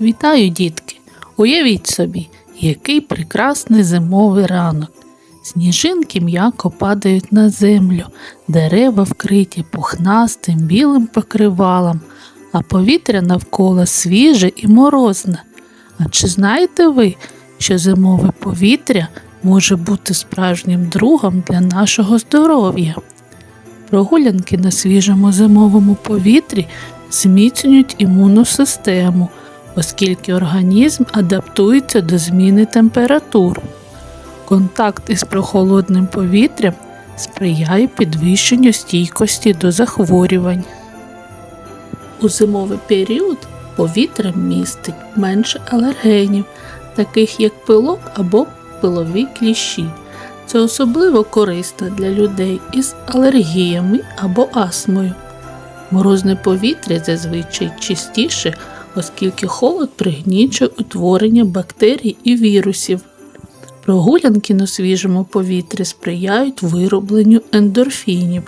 Вітаю, дітки! Уявіть собі, який прекрасний зимовий ранок. Сніжинки м'яко падають на землю, дерева вкриті пухнастим білим покривалом, а повітря навколо свіже і морозне. А чи знаєте ви, що зимове повітря може бути справжнім другом для нашого здоров'я? Прогулянки на свіжому зимовому повітрі зміцнюють імунну систему, оскільки організм адаптується до зміни температур. Контакт із прохолодним повітрям сприяє підвищенню стійкості до захворювань. У зимовий період повітря містить менше алергенів, таких як пилок або пилові кліщі. Це особливо корисно для людей із алергіями або астмою. Морозне повітря зазвичай чистіше, оскільки холод пригнічує утворення бактерій і вірусів. Прогулянки на свіжому повітрі сприяють виробленню ендорфінів,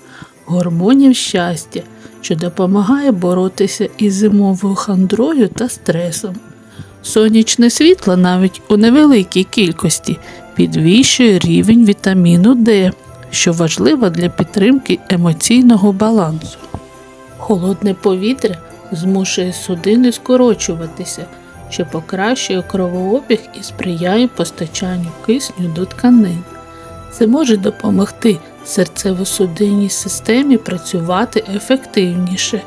гормонів щастя, що допомагає боротися із зимовою хандрою та стресом. Сонячне світло навіть у невеликій кількості підвищує рівень вітаміну Д, що важливо для підтримки емоційного балансу. Холодне повітря змушує судини скорочуватися, що покращує кровообіг і сприяє постачанню кисню до тканин. Це може допомогти серцево-судинній системі працювати ефективніше.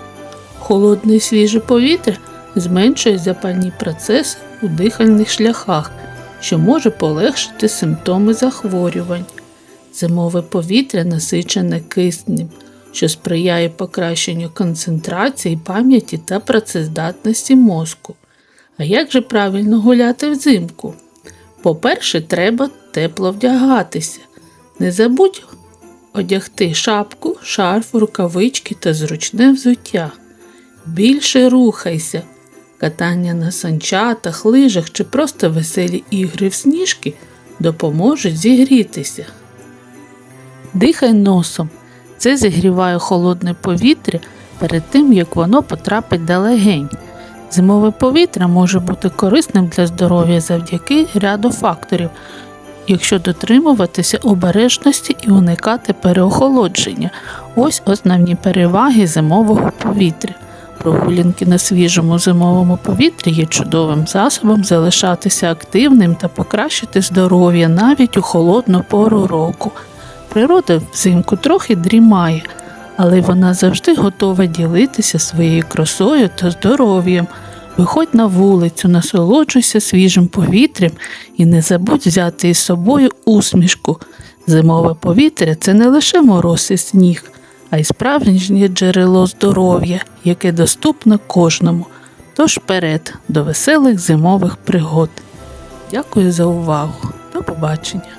Холодне і свіже повітря зменшує запальні процеси у дихальних шляхах, що може полегшити симптоми захворювань. Зимове повітря насичене киснем, що сприяє покращенню концентрації, пам'яті та працездатності мозку. А як же правильно гуляти взимку? По-перше, треба тепло вдягатися. Не забудь одягти шапку, шарф, рукавички та зручне взуття. Більше рухайся. Катання на санчатах, лижах чи просто веселі ігри в сніжки допоможуть зігрітися. Дихай носом. Це зігріває холодне повітря перед тим, як воно потрапить до легень. Зимове повітря може бути корисним для здоров'я завдяки ряду факторів, якщо дотримуватися обережності і уникати переохолодження. Ось основні переваги зимового повітря. Прогулянки на свіжому зимовому повітрі є чудовим засобом залишатися активним та покращити здоров'я навіть у холодну пору року. Природа взимку трохи дрімає, але вона завжди готова ділитися своєю красою та здоров'ям. Виходь на вулицю, насолоджуйся свіжим повітрям і не забудь взяти із собою усмішку. Зимове повітря це не лише мороз і сніг, а й справжнє джерело здоров'я, яке доступно кожному. Тож вперед до веселих зимових пригод. Дякую за увагу. До побачення!